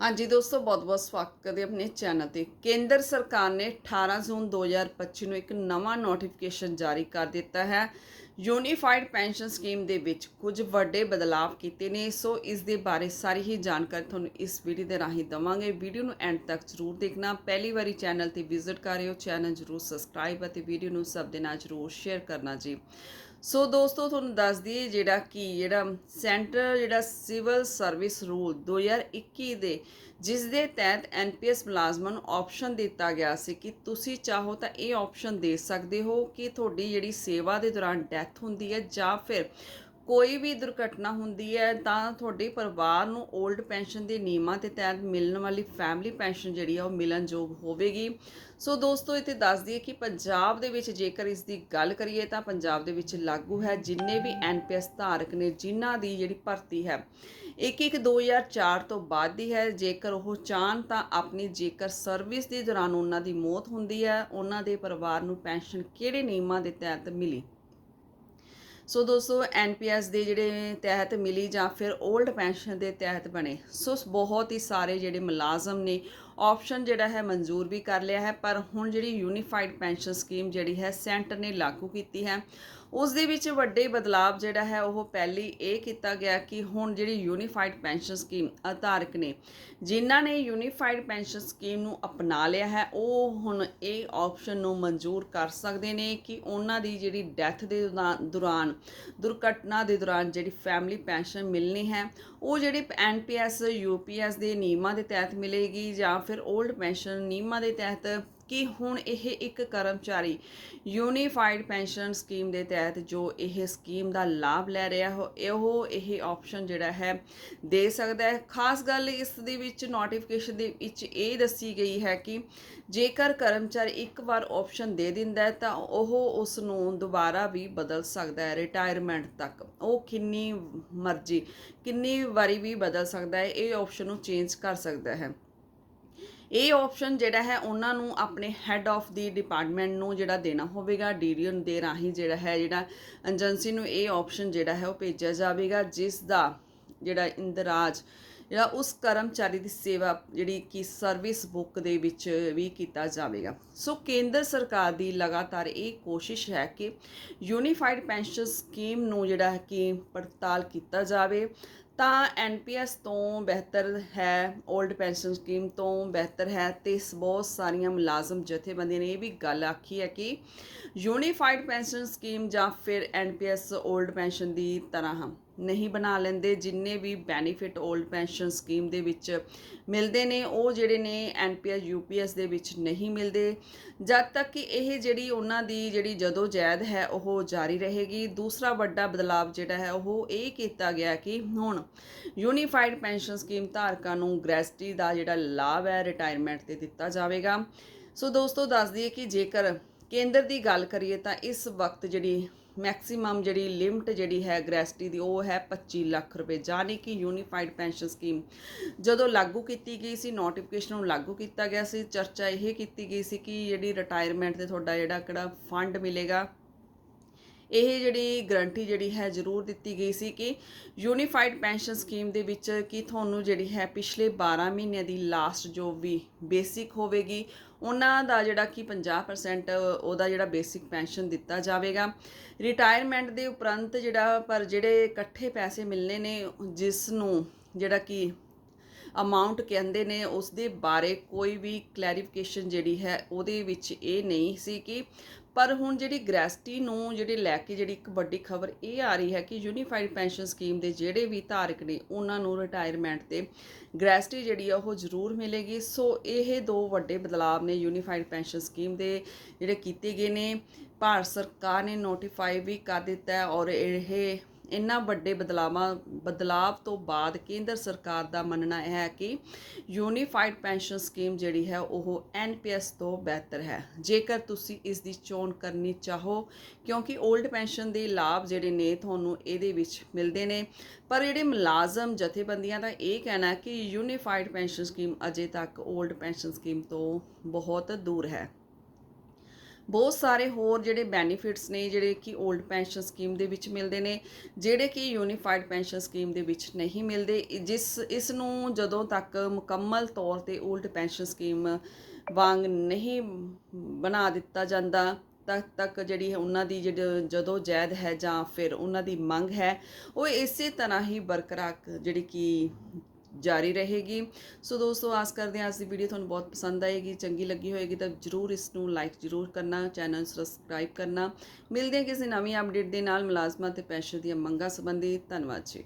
ਹਾਂਜੀ ਦੋਸਤੋ ਬਹੁਤ-ਬਹੁਤ ਸਵਾਗਤ ਕਰਦੇ ਆਪਣੇ ਚੈਨਲ ਤੇ। ਕੇਂਦਰ ਸਰਕਾਰ ਨੇ 18 ਜੂਨ 2025 ਨੂੰ ਇੱਕ ਨਵਾਂ ਨੋਟੀਫਿਕੇਸ਼ਨ ਜਾਰੀ ਕਰ ਦਿੱਤਾ ਹੈ। ਯੂਨੀਫਾਈਡ ਪੈਨਸ਼ਨ ਸਕੀਮ ਦੇ ਵਿੱਚ ਕੁਝ ਵੱਡੇ ਬਦਲਾਅ ਕੀਤੇ ਨੇ। ਸੋ ਇਸ ਦੇ ਬਾਰੇ ਸਾਰੀ ਹੀ ਜਾਣਕਾਰੀ ਤੁਹਾਨੂੰ ਇਸ ਵੀਡੀਓ ਦੇ ਰਾਹੀਂ ਦਵਾਂਗੇ। ਵੀਡੀਓ ਨੂੰ ਐਂਡ ਤੱਕ ਜ਼ਰੂਰ ਦੇਖਣਾ। ਪਹਿਲੀ ਵਾਰੀ ਚੈਨਲ ਤੇ ਵਿਜ਼ਿਟ ਕਰ ਰਹੇ ਹੋ, ਚੈਨਲ ਜ਼ਰੂਰ ਸਬਸਕ੍ਰਾਈਬ ਅਤੇ ਵੀਡੀਓ ਨੂੰ ਸਭ ਦੇ ਨਾਲ ਜ਼ਰੂਰ ਸ਼ੇਅਰ ਕਰਨਾ ਜੀ। ਸੋ ਦੋਸਤੋ, ਤੁਹਾਨੂੰ ਦੱਸ ਦਈਏ ਜਿਹੜਾ ਕਿ ਜਿਹੜਾ ਸੈਂਟਰ, ਜਿਹੜਾ ਸਿਵਲ ਸਰਵਿਸ ਰੂਲ 2021 ਦੇ, ਜਿਸ ਦੇ ਤਹਿਤ ਐਨਪੀਐਸ ਮੁਲਾਜ਼ਮਾਂ ਨੂੰ ਆਪਸ਼ਨ ਦਿੱਤਾ ਗਿਆ ਸੀ ਕਿ ਤੁਸੀਂ ਚਾਹੋ ਤਾਂ ਇਹ ਆਪਸ਼ਨ ਦੇ ਸਕਦੇ ਹੋ ਕਿ ਤੁਹਾਡੀ ਜਿਹੜੀ ਸੇਵਾ ਦੇ ਦੌਰਾਨ ਡੈਥ ਹੁੰਦੀ ਹੈ ਜਾਂ ਫਿਰ ਕੋਈ ਵੀ ਦੁਰਘਟਨਾ ਹੁੰਦੀ ਹੈ, ਤਾਂ ਤੁਹਾਡੇ ਪਰਿਵਾਰ ਨੂੰ 올ਡ ਪੈਨਸ਼ਨ ਦੇ ਨਿਯਮਾਂ ਦੇ ਤਹਿਤ ਮਿਲਣ ਵਾਲੀ ਫੈਮਿਲੀ ਪੈਨਸ਼ਨ ਜਿਹੜੀ ਆ, ਉਹ ਮਿਲਣਯੋਗ ਹੋਵੇਗੀ। ਸੋ ਦੋਸਤੋ, ਇੱਥੇ ਦੱਸ ਦਈਏ ਕਿ ਪੰਜਾਬ ਦੇ ਵਿੱਚ ਜੇਕਰ ਇਸ ਦੀ ਗੱਲ ਕਰੀਏ, ਤਾਂ ਪੰਜਾਬ ਦੇ ਵਿੱਚ ਲਾਗੂ ਹੈ ਜਿੰਨੇ ਵੀ ਐਨਪੀਐਸ ਧਾਰਕ ਨੇ, ਜਿਨ੍ਹਾਂ ਦੀ ਜਿਹੜੀ ਭਰਤੀ ਹੈ ਇੱਕ ਇੱਕ 2004 ਤੋਂ ਬਾਅਦ ਦੀ ਹੈ। ਜੇਕਰ ਉਹ ਚਾਹਨ ਤਾਂ ਆਪਣੀ ਜੇਕਰ ਸਰਵਿਸ ਦੇ ਦੌਰਾਨ ਉਹਨਾਂ ਦੀ ਮੌਤ ਹੁੰਦੀ ਹੈ, ਉਹਨਾਂ ਦੇ ਪਰਿਵਾਰ ਨੂੰ ਪੈਨਸ਼ਨ ਕਿਹੜੇ ਨਿਯਮਾਂ ਦੇ ਤਹਿਤ ਮਿਲੀ? ਸੋ ਦੋਸਤੋ ਐਨਪੀਐਸ ਦੇ ਜਿਹੜੇ ਤਹਿਤ ਮਿਲੀ ਜਾਂ ਫਿਰ 올ਡ ਪੈਨਸ਼ਨ ਦੇ ਤਹਿਤ ਬਣੇ ਸੋ, ਬਹੁਤ ਹੀ ਸਾਰੇ ਜਿਹੜੇ ਮੁਲਾਜ਼ਮ ਨੇ ਆਪਸ਼ਨ ਜਿਹੜਾ ਹੈ ਮਨਜ਼ੂਰ ਵੀ ਕਰ ਲਿਆ ਹੈ, ਪਰ ਹੁਣ ਜਿਹੜੀ ਯੂਨੀਫਾਈਡ ਪੈਨਸ਼ਨ ਸਕੀਮ ਜਿਹੜੀ ਹੈ ਸੈਂਟਰ ਨੇ ਲਾਗੂ ਕੀਤੀ ਹੈ। ਉਸ ਦੇ ਵਿੱਚ ਵੱਡੇ ਬਦਲਾਅ ਜਿਹੜਾ ਹੈ, ਉਹ ਪਹਿਲੀ ਇਹ ਕੀਤਾ ਗਿਆ ਕਿ ਹੁਣ ਜਿਹੜੀ ਯੂਨੀਫਾਈਡ ਪੈਨਸ਼ਨ ਸਕੀਮ ਆਧਾਰਕ ਨੇ, ਜਿਨ੍ਹਾਂ ਨੇ ਯੂਨੀਫਾਈਡ ਪੈਨਸ਼ਨ ਸਕੀਮ ਨੂੰ ਅਪਣਾ ਲਿਆ ਹੈ, ਉਹ ਹੁਣ ਇਹ ਆਪਸ਼ਨ ਨੂੰ ਮਨਜ਼ੂਰ ਕਰ ਸਕਦੇ ਨੇ ਕਿ ਉਹਨਾਂ ਦੀ ਜਿਹੜੀ ਡੈਥ ਦੇ ਦੌਰਾਨ, ਦੁਰਘਟਨਾ ਦੇ ਦੌਰਾਨ ਜਿਹੜੀ ਫੈਮਿਲੀ ਪੈਨਸ਼ਨ ਮਿਲਣੀ ਹੈ, ਉਹ ਜਿਹੜੀ ਐਨਪੀਐਸ ਯੂਪੀਐਸ ਦੇ ਨਿਯਮਾਂ ਦੇ ਤਹਿਤ ਮਿਲੇਗੀ ਜਾਂ ਫਿਰ 올ਡ ਪੈਨਸ਼ਨ ਨਿਯਮਾਂ ਦੇ ਤਹਿਤ ਕਿ ਹੁਣ ਇਹ ਇੱਕ ਕਰਮਚਾਰੀ ਯੂਨੀਫਾਈਡ ਪੈਨਸ਼ਨ ਸਕੀਮ ਦੇ ਤਹਿਤ ਜੋ ਇਹ ਸਕੀਮ ਦਾ ਲਾਭ ਲੈ ਰਿਹਾ ਹੋ, ਇਹੋ ਇਹ ਆਪਸ਼ਨ ਜਿਹੜਾ ਹੈ ਦੇ ਸਕਦਾ ਹੈ। ਖਾਸ ਗੱਲ ਇਸ ਦੇ ਵਿੱਚ ਨੋਟੀਫਿਕੇਸ਼ਨ ਦੇ ਵਿੱਚ ਇਹ ਦੱਸੀ ਗਈ ਹੈ ਕਿ ਜੇਕਰ ਕਰਮਚਾਰੀ ਇੱਕ ਵਾਰ ਆਪਸ਼ਨ ਦੇ ਦਿੰਦਾ ਹੈ ਤਾਂ ਉਹ ਉਸ ਨੂੰ ਦੁਬਾਰਾ ਵੀ ਬਦਲ ਸਕਦਾ ਹੈ ਰਿਟਾਇਰਮੈਂਟ ਤੱਕ। ਉਹ ਕਿੰਨੀ ਮਰਜ਼ੀ, ਕਿੰਨੀ ਵਾਰੀ ਵੀ ਬਦਲ ਸਕਦਾ ਹੈ, ਇਹ ਆਪਸ਼ਨ ਨੂੰ ਚੇਂਜ ਕਰ ਸਕਦਾ ਹੈ। ਇਹ ਆਪਸ਼ਨ ਜਿਹੜਾ ਹੈ, ਉਹਨਾਂ ਨੂੰ ਆਪਣੇ ਹੈੱਡ ਆਫ ਦੀ ਡਿਪਾਰਟਮੈਂਟ ਨੂੰ ਜਿਹੜਾ ਦੇਣਾ ਹੋਵੇਗਾ ਡੀਡੀਓ ਦੇ ਰਾਹੀਂ ਜਿਹੜਾ ਹੈ, ਜਿਹੜਾ ਏਜੰਸੀ ਨੂੰ ਇਹ ਆਪਸ਼ਨ ਜਿਹੜਾ ਹੈ ਉਹ ਭੇਜਿਆ ਜਾਵੇਗਾ, ਜਿਸ ਦਾ ਜਿਹੜਾ ਇੰਦਰਾਜ, ਜਿਹੜਾ ਉਸ ਕਰਮਚਾਰੀ ਦੀ ਸੇਵਾ ਜਿਹੜੀ ਕਿ ਸਰਵਿਸ ਬੁੱਕ ਦੇ ਵਿੱਚ ਵੀ ਕੀਤਾ ਜਾਵੇਗਾ। ਸੋ ਕੇਂਦਰ ਸਰਕਾਰ ਦੀ ਲਗਾਤਾਰ ਇਹ ਕੋਸ਼ਿਸ਼ ਹੈ ਕਿ ਯੂਨੀਫਾਈਡ ਪੈਨਸ਼ਨ ਸਕੀਮ ਨੂੰ ਜਿਹੜਾ ਹੈ ਕਿ ਪੜਤਾਲ ਕੀਤਾ ਜਾਵੇ ਤਾਂ ਐਨਪੀਐਸ ਤੋਂ ਬਿਹਤਰ ਹੈ 올ਡ ਪੈਨਸ਼ਨ ਸਕੀਮ ਤੋਂ ਬਿਹਤਰ ਹੈ ਤੇ ਸ- ਬਹੁਤ ਸਾਰੀਆਂ ਮੁਲਾਜ਼ਮ ਜਥੇਬੰਦੀਆਂ ਨੇ ਇਹ ਵੀ ਗੱਲ ਆਖੀ ਹੈ ਕਿ ਯੂਨੀਫਾਈਡ ਪੈਨਸ਼ਨ ਸਕੀਮ ਜਾਂ ਫਿਰ ਐਨਪੀਐਸ 올ਡ ਪੈਨਸ਼ਨ ਦੀ ਤਰ੍ਹਾਂ। ਨਹੀਂ ਬਣਾ ਲੈਂਦੇ, ਜਿੰਨੇ ਵੀ ਬੈਨੀਫਿਟ 올ਡ ਪੈਨਸ਼ਨ ਸਕੀਮ ਦੇ ਵਿੱਚ ਮਿਲਦੇ ਨੇ, ਉਹ ਜਿਹੜੇ ਨੇ ਐਨਪੀਐਸ ਯੂਪੀਐਸ ਦੇ ਵਿੱਚ ਨਹੀਂ ਮਿਲਦੇ। ਜਦ ਤੱਕ ਕਿ ਇਹ ਜਿਹੜੀ ਉਹਨਾਂ ਦੀ ਜਿਹੜੀ ਜਦੋਂ ਜੈਦ ਹੈ, ਉਹ ਜਾਰੀ ਰਹੇਗੀ। ਦੂਸਰਾ ਵੱਡਾ ਬਦਲਾਅ ਜਿਹੜਾ ਹੈ, ਉਹ ਇਹ ਕੀਤਾ ਗਿਆ ਕਿ ਹੁਣ ਯੂਨੀਫਾਈਡ ਪੈਨਸ਼ਨ ਸਕੀਮ ਧਾਰਕਾਂ ਨੂੰ ਗ੍ਰੈਸਟੀ ਦਾ ਜਿਹੜਾ ਲਾਭ ਹੈ ਰਿਟਾਇਰਮੈਂਟ ਤੇ ਦਿੱਤਾ ਜਾਵੇਗਾ। ਸੋ ਦੋਸਤੋ, ਦੱਸ ਦਈਏ ਕਿ ਜੇਕਰ ਕੇਂਦਰ ਦੀ ਗੱਲ ਕਰੀਏ, ਤਾਂ ਇਸ ਵਕਤ ਜਿਹੜੀ ਮੈਕਸਿਮਮ ਜਿਹੜੀ ਲਿਮਟ ਜਿਹੜੀ ਹੈ ਗ੍ਰੈਸਟੀ ਦੀ, ਉਹ ਹੈ 25 ਲੱਖ ਰੁਪਏ ਜਾਨੀ ਕਿ ਯੂਨੀਫਾਈਡ ਪੈਨਸ਼ਨ ਸਕੀਮ ਜਦੋਂ ਲਾਗੂ ਕੀਤੀ ਗਈ ਸੀ ਨੋਟੀਫਿਕੇਸ਼ਨ ਨੂੰ ਲਾਗੂ ਕੀਤਾ ਗਿਆ ਸੀ, ਚਰਚਾ ਇਹ ਕੀਤੀ ਗਈ ਸੀ ਕਿ ਜਿਹੜੀ ਰਿਟਾਇਰਮੈਂਟ ਤੇ ਤੁਹਾਡਾ ਜਿਹੜਾ ਕਿਹੜਾ ਫੰਡ ਮਿਲੇਗਾ, ਇਹ ਜਿਹੜੀ ਗਰੰਟੀ ਜਿਹੜੀ ਹੈ ਜ਼ਰੂਰ ਦਿੱਤੀ ਗਈ ਸੀ ਕਿ ਯੂਨੀਫਾਈਡ ਪੈਨਸ਼ਨ ਸਕੀਮ ਦੇ ਵਿੱਚ ਕਿ ਤੁਹਾਨੂੰ ਜਿਹੜੀ ਹੈ ਪਿਛਲੇ 12 ਮਹੀਨਿਆਂ ਦੀ ਲਾਸਟ ਜੋ ਵੀ ਬੇਸਿਕ ਹੋਵੇਗੀ ਉਹਨਾਂ ਦਾ ਜਿਹੜਾ ਕਿ 50% ਉਹਦਾ ਜਿਹੜਾ ਬੇਸਿਕ ਪੈਨਸ਼ਨ ਦਿੱਤਾ ਜਾਵੇਗਾ। ਰਿਟਾਇਰਮੈਂਟ ਦੇ ਉਪਰੰਤ ਜਿਹੜਾ, ਪਰ ਜਿਹੜੇ ਇਕੱਠੇ ਪੈਸੇ ਮਿਲਨੇ ਨੇ, ਜਿਸ ਨੂੰ ਜਿਹੜਾ ਕਿ ਅਮਾਉਂਟ ਕਹਿੰਦੇ ਨੇ ਉਸ ਦੇ ਬਾਰੇ ਕੋਈ ਵੀ ਕਲੈਰੀਫਿਕੇਸ਼ਨ ਜਿਹੜੀ ਹੈ, ਉਹਦੇ ਵਿੱਚ ਇਹ ਨਹੀਂ ਸੀ ਕਿ ਪਰ ਹੁਣ ਜਿਹੜੀ ਗ੍ਰੈਸਟੀ ਨੂੰ ਜਿਹੜੇ ਲੈ ਕੇ ਜਿਹੜੀ ਇੱਕ ਵੱਡੀ ਖਬਰ ਇਹ ਆ ਰਹੀ ਹੈ ਕਿ ਯੂਨੀਫਾਈਡ ਪੈਨਸ਼ਨ ਸਕੀਮ ਦੇ ਜਿਹੜੇ ਵੀ ਧਾਰਕ ਨੇ, ਉਹਨਾਂ ਨੂੰ ਰਿਟਾਇਰਮੈਂਟ ਤੇ ਗ੍ਰੈਸਟੀ ਜਿਹੜੀ ਆ, ਉਹ ਜ਼ਰੂਰ ਮਿਲੇਗੀ। ਸੋ ਇਹ ਦੋ ਵੱਡੇ ਬਦਲਾਅ ਨੇ ਯੂਨੀਫਾਈਡ ਪੈਨਸ਼ਨ ਸਕੀਮ ਦੇ ਜਿਹੜੇ ਕੀਤੇ ਗਏ ਨੇ। ਭਾਰਤ ਸਰਕਾਰ ਨੇ ਨੋਟੀਫਾਈ ਵੀ ਕਰ ਦਿੱਤਾ ਹੈ ਔਰ ਇਹ ਇਹਨਾਂ ਵੱਡੇ ਬਦਲਾਵਾਂ, ਬਦਲਾਵ ਤੋਂ ਬਾਅਦ ਕੇਂਦਰ ਸਰਕਾਰ ਦਾ ਮੰਨਣਾ ਇਹ ਹੈ ਕਿ ਯੂਨੀਫਾਈਡ ਪੈਨਸ਼ਨ ਸਕੀਮ ਜਿਹੜੀ ਹੈ ਉਹ ਐਨਪੀਐਸ ਤੋਂ ਬਿਹਤਰ ਹੈ। ਜੇਕਰ ਤੁਸੀਂ ਇਸ ਦੀ ਚੋਣ ਕਰਨੀ ਚਾਹੋ, ਕਿਉਂਕਿ 올ਡ ਪੈਨਸ਼ਨ ਦੇ ਲਾਭ ਜਿਹੜੇ ਨੇ ਤੁਹਾਨੂੰ ਇਹਦੇ ਵਿੱਚ ਮਿਲਦੇ ਨੇ। ਪਰ ਜਿਹੜੇ ਮੁਲਾਜ਼ਮ, ਜਥੇਬੰਦੀਆਂ ਦਾ ਇਹ ਕਹਿਣਾ ਕਿ ਯੂਨੀਫਾਈਡ ਪੈਨਸ਼ਨ ਸਕੀਮ ਅਜੇ ਤੱਕ 올ਡ ਪੈਨਸ਼ਨ ਸਕੀਮ ਤੋਂ ਬਹੁਤ ਦੂਰ ਹੈ। ਬਹੁਤ ਸਾਰੇ ਹੋਰ ਜਿਹੜੇ ਬੈਨੀਫਿਟਸ ਨੇ, ਜਿਹੜੇ ਕਿ 올ਡ ਪੈਨਸ਼ਨ ਸਕੀਮ ਦੇ ਵਿੱਚ ਮਿਲਦੇ ਨੇ, ਜਿਹੜੇ ਕਿ ਯੂਨੀਫਾਈਡ ਪੈਨਸ਼ਨ ਸਕੀਮ ਦੇ ਵਿੱਚ ਨਹੀਂ ਮਿਲਦੇ। ਜਿਸ, ਇਸ ਨੂੰ ਜਦੋਂ ਤੱਕ ਮੁਕੰਮਲ ਤੌਰ ਤੇ 올ਡ ਪੈਨਸ਼ਨ ਸਕੀਮ ਵਾਂਗ ਨਹੀਂ ਬਣਾ ਦਿੱਤਾ ਜਾਂਦਾ ਤਦ ਤੱਕ ਜਿਹੜੀ ਉਹਨਾਂ ਦੀ ਜਿਹੜੀ ਜਦੋਂ ਜੈਦ ਹੈ ਜਾਂ ਫਿਰ ਉਹਨਾਂ ਦੀ ਮੰਗ ਹੈ, ਉਹ ਇਸੇ ਤਰ੍ਹਾਂ ਹੀ ਬਰਕਰਾਰ ਜਿਹੜੀ ਕਿ ਜਾਰੀ ਰਹੇਗੀ। ਸੋ ਦੋਸਤੋ, ਆਸ ਕਰਦੇ ਹਾਂ ਅੱਜ ਦੀ ਵੀਡੀਓ ਤੁਹਾਨੂੰ ਬਹੁਤ ਪਸੰਦ ਆਏਗੀ, ਚੰਗੀ ਲੱਗੀ ਹੋਏਗੀ ਤਾਂ ਜਰੂਰ ਇਸ ਨੂੰ ਲਾਈਕ ਜਰੂਰ ਕਰਨਾ ਚੈਨਲ ਸਬਸਕ੍ਰਾਈਬ ਕਰਨਾ। ਮਿਲਦੇ ਹਾਂ ਕਿਸੇ ਨਵੀਂ ਅਪਡੇਟ ਦੇ ਨਾਲ ਮੁਲਾਜ਼ਮਾਂ ਤੇ ਪੈਨਸ਼ਨ ਦੀਆਂ ਮੰਗਾਂ ਸੰਬੰਧੀ। ਧੰਨਵਾਦ ਜੀ।